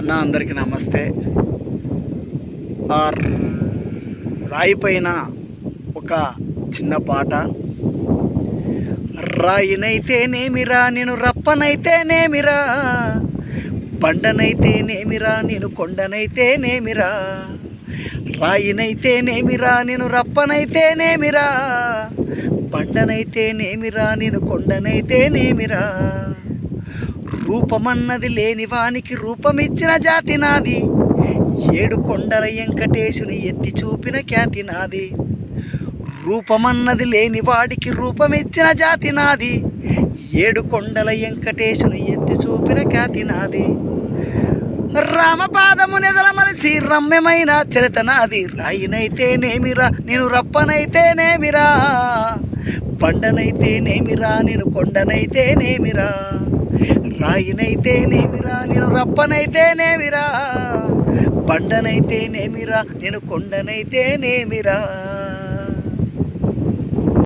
అన్న అందరికీ నమస్తే. ఆ రాయి పైన ఒక చిన్న పాట. రాయినైతేనేమిరా నేను రప్పనైతేనేమిరా బండనైతేనేమిరా నేను కొండనైతేనేమిరా రాయినైతేనేమిరా నేను రప్పనైతేనేమిరా బండనైతేనేమిరా నేను కొండనైతేనేమిరా రూపమన్నది లేని వానికి రూపమిచ్చిన జాతి నాది. ఏడు కొండల వెంకటేశుని ఎత్తి చూపిన ఖ్యాతి నాది. రూపమన్నది లేని వాడికి రూపమిచ్చిన జాతి నాది. ఏడు కొండల వెంకటేశుని ఎత్తి చూపిన ఖ్యాతి నాది. రామపాదము నెదలమలిసి రమ్యమైన చరిత నాది. రాయినైతేనేమిరా నేను రప్పనైతేనేమిరా బండనైతేనేమిరా నేను కొండనైతేనేమిరా రాయినైతేనేమిరా నేను రప్పనైతేనేమిరా బండనైతేనేమిరా నేను కొండనైతేనేమిరా.